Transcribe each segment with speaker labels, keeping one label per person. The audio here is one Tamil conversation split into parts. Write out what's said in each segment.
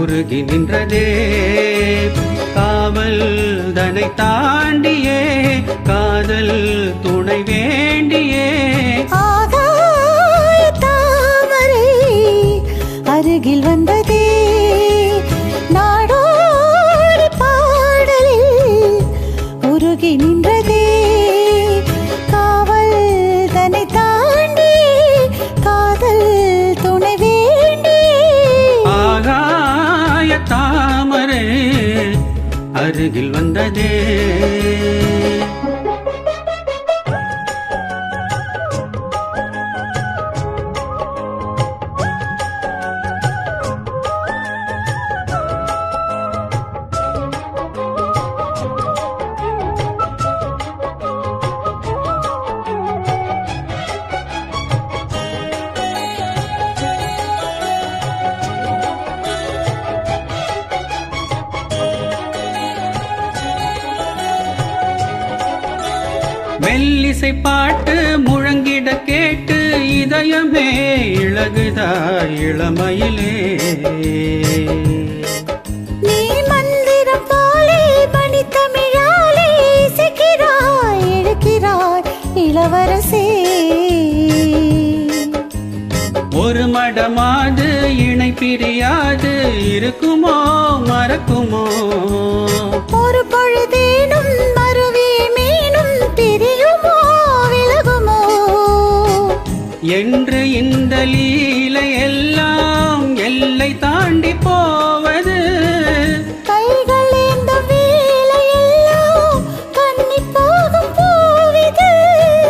Speaker 1: உருகி நின்றதே காவல் தனை தாண்டியே காதல் துணை
Speaker 2: அருகில் வந்ததே.
Speaker 1: மெல்லிசை பாட்டு முழங்கிட கேட்டு இதயமே இழகுதா இளமையிலே.
Speaker 2: நீ மந்திரம் போலே மணி தமிழாலே இசைக்கிறாய் இழுக்கிறாய் இளவரசே.
Speaker 1: ஒரு மடமாது இணை பிரியாது இருக்குமோ மறக்குமோ?
Speaker 2: ஒரு பொழுதேனும்
Speaker 1: என்று இந்த லீலை எல்லாம் எல்லை தாண்டி போவது.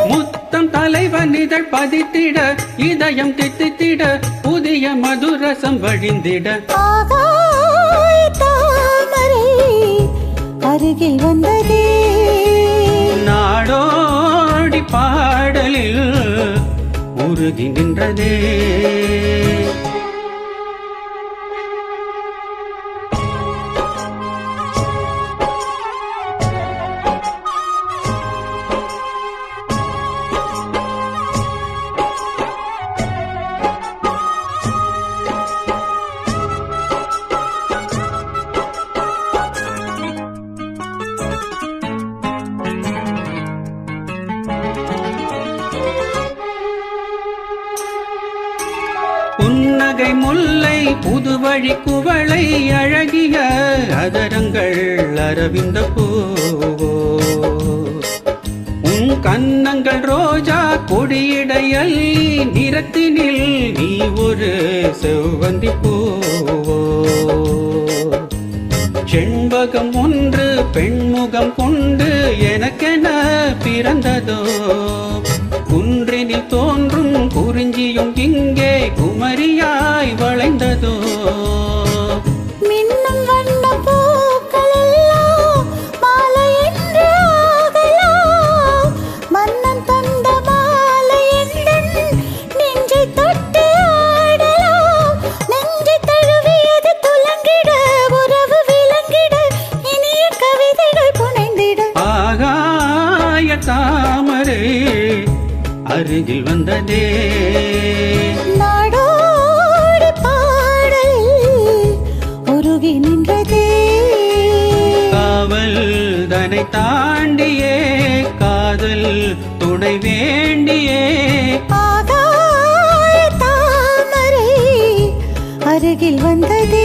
Speaker 1: முத்தம் தலைவன் இதழ் பதித்திட இதயம் தித்தித்திட புதிய மதுரசம் வழிந்திட.
Speaker 2: அருகில் வந்ததே.
Speaker 1: நாடோடி பாடலில் உருகி நின்றதே. புன்னகை முல்லை புதுவழி குவளை அழகிய அதரங்கள் அரவிந்த பூவோ உன் கன்னங்கள் ரோஜா கொடியிடையல்லி நிறத்தினில் நீ ஒரு செவ்வந்தி பூவோ செண்பகம் ஒன்று பெண்முகம் கொண்டு எனக்கென பிறந்ததோ? குன்றினில் தோன்றும் குறிஞ்சியும் இங்கே குமரியாய் வளைந்ததோ. அருகில் வந்ததே.
Speaker 2: நாடோடி பாடல் உருகி நின்றதே.
Speaker 1: காவல் தனை தாண்டியே காதல் துணை வேண்டியே. அருகில் வந்ததே.